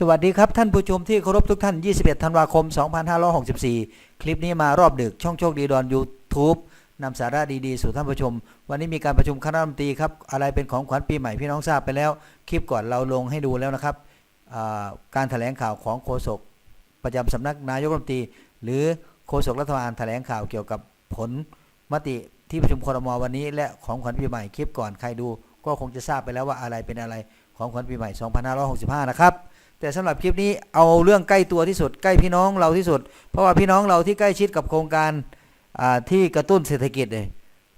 สวัสดีครับท่านผู้ชมที่เคารพทุกท่าน 21 ธันวาคม 2564 คลิปนี้มารอบดึกช่องโชคดีดอน YouTube นำสาระดีๆ สู่ท่านผู้ชม วันนี้มีการประชุมคณะรัฐมนตรีครับ อะไรเป็นของขวัญปีใหม่พี่น้องทราบไปแล้ว คลิปก่อนเราลงให้ดูแล้วนะครับการแถลงข่าวของโฆษกประจำสำนักนายกรัฐมนตรี หรือโฆษกรัฐบาลแถลงข่าวเกี่ยวกับผลมติที่ประชุมครมวันนี้ และของขวัญปีใหม่คลิปก่อนใครดู ก็คงจะทราบไปแล้วว่าอะไรเป็นอะไรของขวัญปีใหม่ 2565 นะครับ แต่สำหรับคลิปนี้เอาเรื่องใกล้ตัวที่สุดใกล้พี่น้องเราที่สุด เพราะว่าพี่น้องเราที่ใกล้ชิดกับโครงการที่กระตุ้นเศรษฐกิจเนี่ย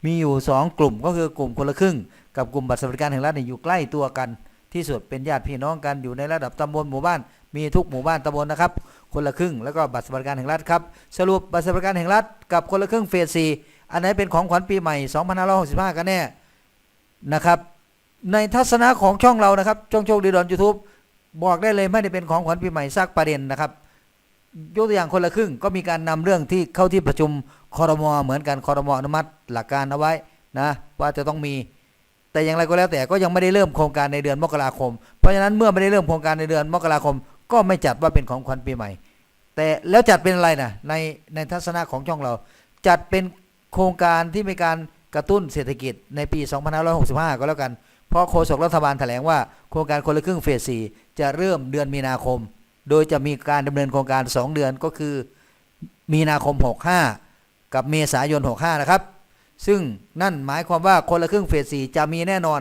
มีอยู่ 2 กลุ่มก็คือกลุ่มคนละครึ่ง กับกลุ่มบัตรสวัสดิการแห่งรัฐเนี่ยอยู่ใกล้ตัวกันที่สุดเป็นญาติพี่น้องกันอยู่ในระดับตำบลหมู่บ้าน มีทุกหมู่บ้านตำบลนะครับ คนละครึ่งแล้วก็บัตรสวัสดิการแห่งรัฐครับสรุปบัตรสวัสดิการแห่งรัฐกับคนละครึ่งเฟสสี่อันไหนเป็นของขวัญปีใหม่ 2565 กันแน่นะครับในทัศนะของช่องเรานะครับช่องโชคดีดอนยูทูบ บอกได้เลยไม่ได้เป็นของขวัญปีใหม่ซักประเด็นนะครับยกตัวอย่างคนละครึ่งก็มีการนำเรื่องที่เข้าที่ประชุมคอรมอเหมือนกันคอรมออนุมัติหลักการเอาไว้นะว่าจะต้องมี แต่อย่างไรก็แล้วแต่ก็ยังไม่ได้เริ่มโครงการในเดือนมกราคม เพราะฉะนั้นเมื่อไม่ได้เริ่มโครงการในเดือนมกราคม ก็ไม่จัดว่าเป็นของขวัญปีใหม่ แต่แล้วจัดเป็นอะไรนะในในทัศนะของช่องเรา จัดเป็นโครงการที่มีการกระตุ้นเศรษฐกิจในปี 2565 ก็แล้วกัน เพราะโฆษกรัฐบาลแถลงว่าโครงการคนละครึ่งเฟสสี่จะเริ่มเดือนมีนาคม โดยจะมีการดำเนินโครงการ 2 เดือนก็คือมีนาคม 65 กับเมษายน 65 นะครับ ซึ่งนั่นหมายความว่าคนละครึ่งเฟสสี่จะมีแน่นอน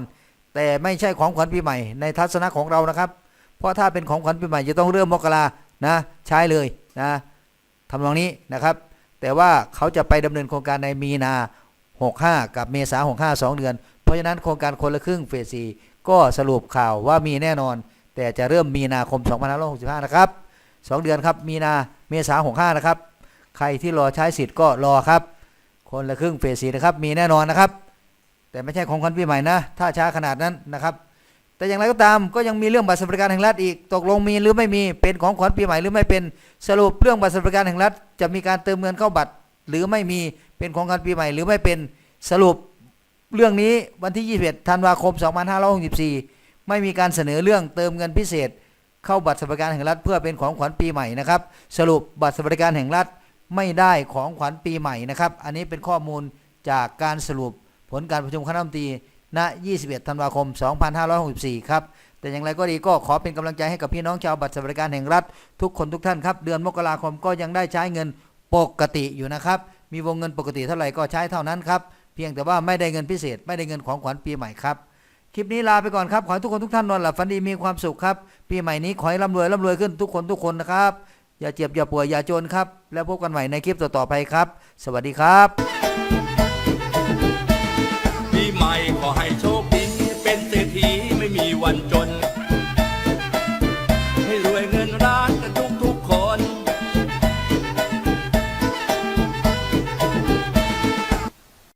แต่ไม่ใช่ของขวัญปีใหม่ในทัศนะของเรานะครับ เพราะถ้าเป็นของขวัญปีใหม่จะต้องเริ่มมกรานะใช้เลยนะทำนองนี้นะครับ แต่ว่าเขาจะไปดำเนินโครงการในมีนา 65 กับเมษา65 2 เดือน เพราะฉะนั้นโครงการคนละครึ่งเฟสสี่ก็สรุปข่าวว่ามีแน่นอน แต่จะเริ่มมีนาคม 2565 นะครับ 2 เดือนครับมีนาเมษา65 นะครับ ใครที่รอใช้สิทธิ์ก็รอครับ คนละครึ่งเฟสสี่นะครับมีแน่นอนนะครับ แต่ไม่ใช่ของขวัญปีใหม่นะ ถ้าช้าขนาดนั้นนะครับ แต่อย่างไรก็ตามก็ยังมีเรื่องบัตรสวัสดิการแห่งรัฐอีกตกลงมีหรือไม่มีเป็นของขวัญปีใหม่หรือไม่เป็นสรุปเรื่องบัตรสวัสดิการแห่งรัฐ จะมีการเติมเงินเข้าบัตรหรือไม่มีเป็นของขวัญปีใหม่หรือไม่เป็นสรุป เรื่องนี้วันที่ 21 ธันวาคม 2564 ไม่มีการเสนอเรื่องเติมเงินพิเศษ เข้าบัตรสวัสดิการแห่งรัฐ เพื่อเป็นของขวัญปีใหม่นะครับ สรุปบัตรสวัสดิการแห่งรัฐไม่ได้ของขวัญปีใหม่นะครับ อันนี้เป็นข้อมูลจากการสรุปผลการประชุมคณะรัฐมนตรีณ 21 ธันวาคม 2564 ครับ แต่อย่างไรก็ดีก็ขอเป็นกำลังใจให้กับพี่น้องชาวบัตรสวัสดิการแห่งรัฐ ทุกคนทุกท่านครับ เดือนมกราคมก็ยังได้ใช้เงินปกติอยู่นะครับ มีวงเงินปกติเท่าไหร่ก็ใช้เท่านั้นครับ เพียงแต่ว่าไม่ได้เงินพิเศษ ไม่ได้เงินของขวัญปีใหม่ครับ คลิปนี้ลาไปก่อนครับ ขอให้ทุกคนทุกท่านนอนหลับฝันดีมีความสุขครับ ปีใหม่นี้ขอให้ร่ำรวยร่ำรวยขึ้นทุกคนทุกคนนะครับ อย่าเจ็บอย่าป่วยอย่าจนครับ แล้วพบกันใหม่ในคลิปต่อๆไปครับ สวัสดีครับ ปีใหม่ขอให้